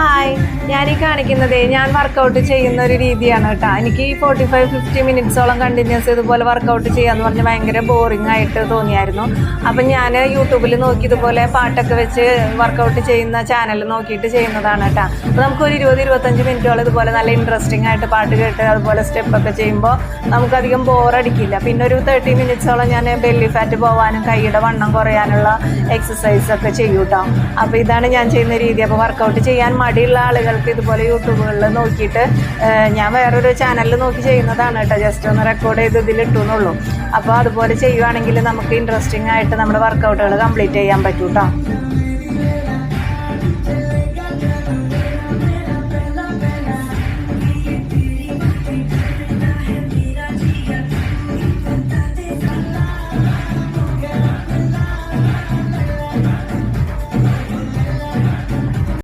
Hi. ഞാൻ ഈ കാണിക്കുന്നത് ഞാൻ വർക്കൗട്ട് ചെയ്യുന്ന ഒരു രീതിയാണ് കേട്ടോ. എനിക്ക് ഈ ഫോർട്ടി ഫൈവ് ഫിഫ്റ്റി മിനിറ്റ്സോളം കണ്ടിന്യൂസ് ഇതുപോലെ വർക്കൗട്ട് ചെയ്യാന്ന് പറഞ്ഞ് ഭയങ്കര ബോറിംഗ് ആയിട്ട് തോന്നിയായിരുന്നു. അപ്പം ഞാൻ യൂട്യൂബിൽ നോക്കി ഇതുപോലെ പാട്ടൊക്കെ വെച്ച് വർക്കൗട്ട് ചെയ്യുന്ന ചാനൽ നോക്കിയിട്ട് ചെയ്യുന്നതാണ് കേട്ടോ. അപ്പോൾ നമുക്കൊരു ഇരുപത് ഇരുപത്തഞ്ച് മിനിറ്റോളം ഇതുപോലെ നല്ല ഇൻട്രസ്റ്റിംഗ് ആയിട്ട് പാട്ട് കേട്ട് അതുപോലെ സ്റ്റെപ്പൊക്കെ ചെയ്യുമ്പോൾ നമുക്കധികം ബോറടിക്കില്ല പിന്നെ ഒരു തേർട്ടി മിനിറ്റ്സോളം ഞാൻ ബെല്ലി ഫാറ്റ് പോകാനും കൈയുടെ വണ്ണം കുറയാനുള്ള എക്സസൈസൊക്കെ ചെയ്യും കേട്ടോ അപ്പോൾ ഇതാണ് ഞാൻ ചെയ്യുന്ന രീതി. അപ്പോൾ വർക്കൗട്ട് ചെയ്യാൻ മടിയുള്ള ആളുകൾക്ക് ഇതുപോലെ യൂട്യൂബുകളിൽ നോക്കിയിട്ട് ഞാൻ വേറൊരു ചാനലിൽ നോക്കി ചെയ്യുന്നതാണ് കേട്ടോ. ജസ്റ്റ് ഒന്ന് റെക്കോർഡ് ചെയ്ത് ഇതിലിട്ടുന്നുള്ളൂ അപ്പോൾ അതുപോലെ ചെയ്യുവാണെങ്കിൽ നമുക്ക് ഇൻട്രസ്റ്റിംഗ് ആയിട്ട് നമ്മുടെ വർക്കൗട്ടുകൾ കംപ്ലീറ്റ് ചെയ്യാൻ പറ്റും കേട്ടോ